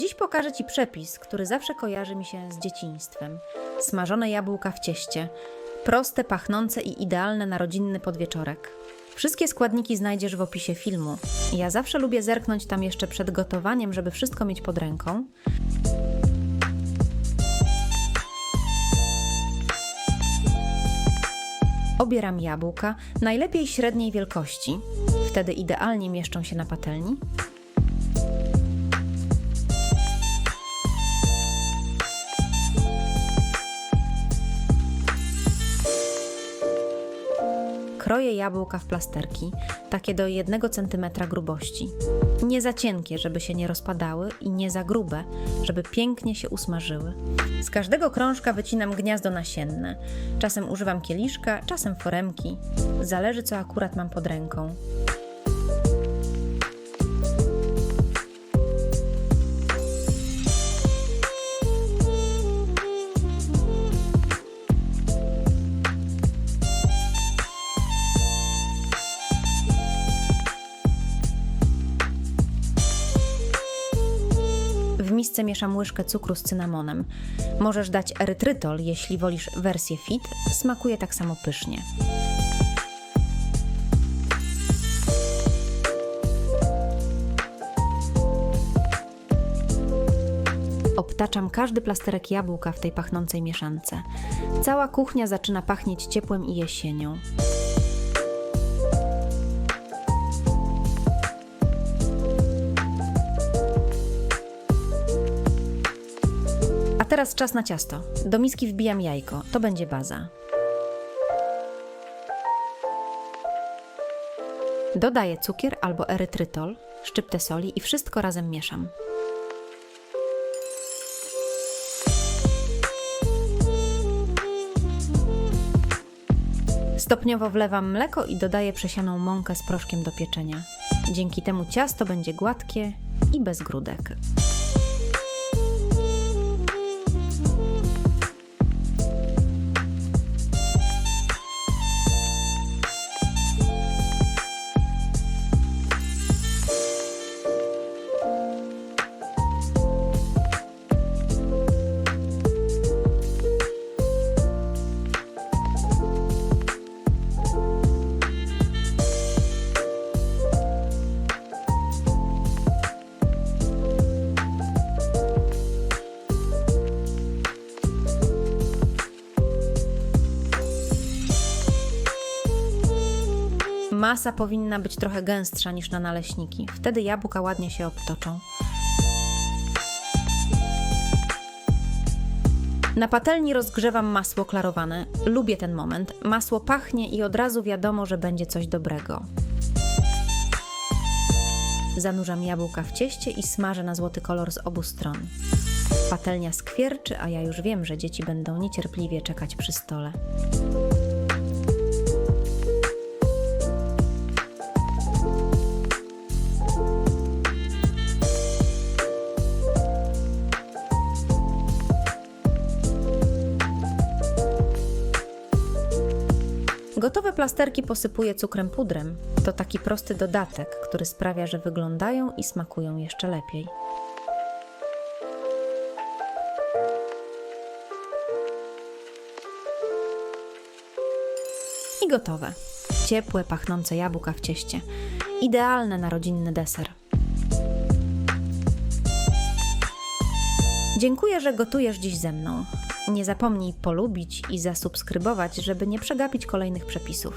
Dziś pokażę Ci przepis, który zawsze kojarzy mi się z dzieciństwem. Smażone jabłka w cieście. Proste, pachnące i idealne na rodzinny podwieczorek. Wszystkie składniki znajdziesz w opisie filmu. Ja zawsze lubię zerknąć tam jeszcze przed gotowaniem, żeby wszystko mieć pod ręką. Obieram jabłka, najlepiej średniej wielkości, wtedy idealnie mieszczą się na patelni. Kroję jabłka w plasterki, takie do 1 cm grubości. Nie za cienkie, żeby się nie rozpadały, i nie za grube, żeby pięknie się usmażyły. Z każdego krążka wycinam gniazdo nasienne. Czasem używam kieliszka, czasem foremki. Zależy, co akurat mam pod ręką. Misce mieszam łyżkę cukru z cynamonem. Możesz dać erytrytol, jeśli wolisz wersję fit. Smakuje tak samo pysznie. Obtaczam każdy plasterek jabłka w tej pachnącej mieszance. Cała kuchnia zaczyna pachnieć ciepłem i jesienią. Teraz czas na ciasto. Do miski wbijam jajko, to będzie baza. Dodaję cukier albo erytrytol, szczyptę soli i wszystko razem mieszam. Stopniowo wlewam mleko i dodaję przesianą mąkę z proszkiem do pieczenia. Dzięki temu ciasto będzie gładkie i bez grudek. Masa powinna być trochę gęstsza niż na naleśniki. Wtedy jabłka ładnie się obtoczą. Na patelni rozgrzewam masło klarowane. Lubię ten moment. Masło pachnie i od razu wiadomo, że będzie coś dobrego. Zanurzam jabłka w cieście i smażę na złoty kolor z obu stron. Patelnia skwierczy, a ja już wiem, że dzieci będą niecierpliwie czekać przy stole. Gotowe plasterki posypuję cukrem pudrem. To taki prosty dodatek, który sprawia, że wyglądają i smakują jeszcze lepiej. I gotowe. Ciepłe, pachnące jabłka w cieście. Idealne na rodzinny deser. Dziękuję, że gotujesz dziś ze mną. Nie zapomnij polubić i zasubskrybować, żeby nie przegapić kolejnych przepisów.